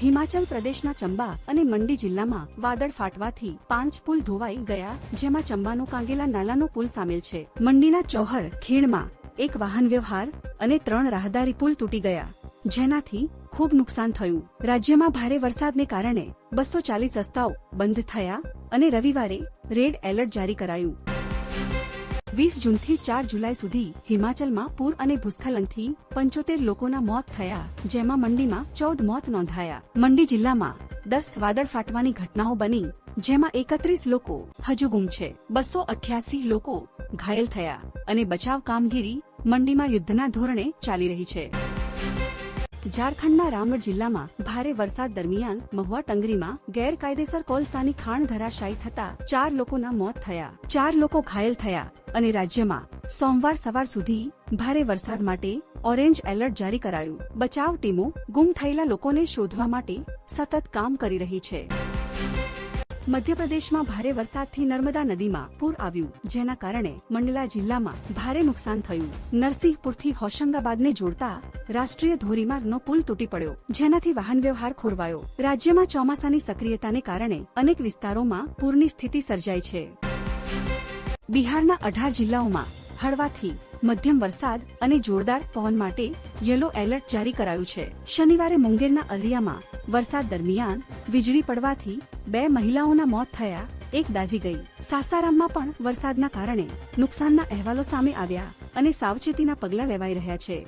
હિમાચલ પ્રદેશના ચંબા અને મંડી જિલ્લામાં વાદળ ફાટવાથી પાંચ પુલ ધોવાઈ ગયા, જેમાં ચંબાનો કાંગેલા નાલાનો પુલ સામેલ છે. મંડીના ચોહર, ખીણમાં એક વાહન વ્યવહાર અને ત્રણ રાહદારી પુલ તૂટી ગયા, જેનાથી ખૂબ નુકસાન થયું. રાજ્યમાં ભારે વરસાદને કારણે બસો ચાલીસ રસ્તાઓ બંધ થયા અને રવિવારે રેડ એલર્ટ જારી કરાયું. વીસ જૂનથી ચાર જુલાઈ સુધી હિમાચલમાં પૂર અને ભૂસ્ખલનથી પંચોતેર લોકોના મોત થયા, જેમાં મંડીમાં ચૌદ મોત નોંધાયા. મંડી જિલ્લામાં દસ વાદળ ફાટવાની ઘટનાઓ બની, જેમાં એકત્રીસ લોકો હજુ ગુમ છે. બસો અઠ્યાસી લોકો ઘાયલ થયા અને બચાવ કામગીરી મંડીમાં યુદ્ધના ધોરણે ચાલી રહી છે. ઝારખંડના રામગઢ જિલ્લામાં ભારે વરસાદ દરમિયાન મહુવા ટંગરીમાં ગેરકાયદેસર કોલસાની ખાણ ધરાશાયી થતા ચાર લોકોના મોત થયા. ચાર લોકો ઘાયલ થયા અને રાજ્યમાં સોમવાર સવાર સુધી ભારે વરસાદ માટે ઓરેન્જ એલર્ટ જારી કરાયું. બચાવ ટીમો ગુમ થયેલા લોકોને શોધવા માટે સતત કામ કરી રહી છે. મધ્યપ્રદેશમાં ભારે વરસાદથી નર્મદા નદીમાં પૂર આવ્યું, જેના કારણે મંડલા જિલ્લામાં ભારે નુકસાન થયું. નરસિંહપુરથી હોશંગાબાદને જોડતા રાષ્ટ્રીય ધોરીમાર્ગનો પુલ તૂટી પડ્યો, જેનાથી વાહન વ્યવહાર ખોરવાયો. રાજ્યમાં ચોમાસાની સક્રિયતાને કારણે અનેક વિસ્તારોમાં પૂરની સ્થિતિ સર્જાઈ છે. બિહારના અઢાર જિલ્લાઓમાં હળવાથી મધ્યમ વરસાદ અને જોરદાર પવન માટે યલો એલર્ટ જારી કરાયું છે. શનિવારે મુંગેરના અલિયામાં વરસાદ દરમિયાન વીજળી પડવાથી બે મહિલાઓના મોત થયા, એક દાઝી ગઈ. સાસારામમાં પણ વરસાદના કારણે નુકસાનના અહેવાલો સામે આવ્યા અને સાવચેતીના પગલાં લેવાઈ રહ્યા છે.